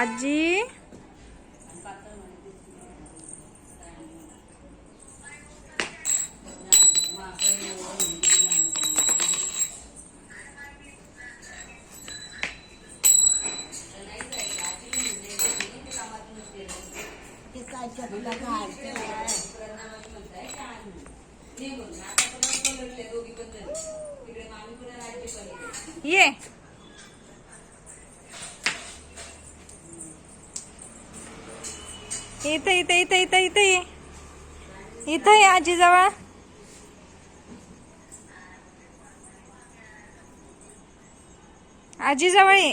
अजी ये। इथं इथं इथं इथं इथं. ये इथं ये आजीजवळ. आजीजवळ ये.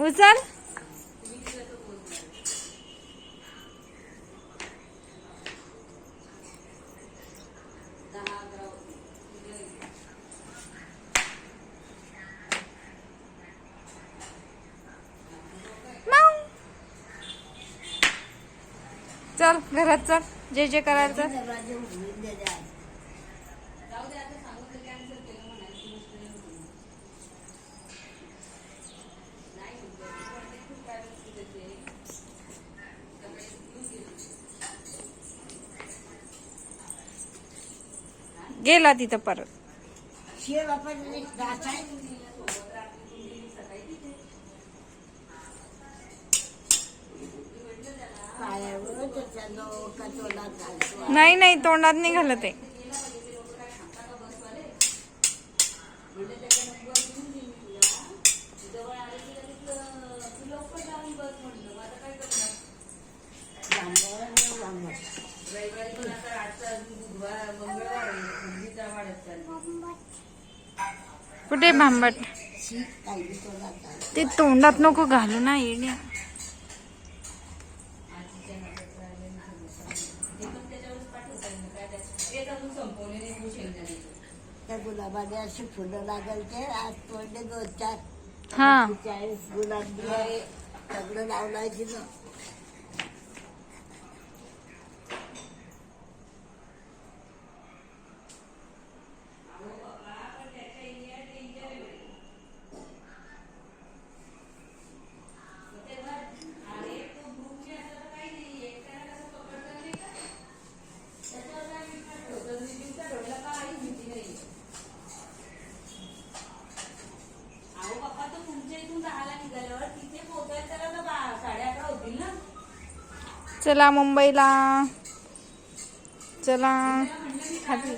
उचल. चल घरात चल. जे जे करायचं. गेला तिथं परत. नाही नाही तोंडात नाही घालत आहे. कुठे भांबट. ते तोंडात नको घालू ना येणे त्या गुलाबाने अशी फुलं लागल ते आज तोडले दोन चार. हा. गुलाब सगळं लावलाय तिनं. चला मुंबईला. चला. खाली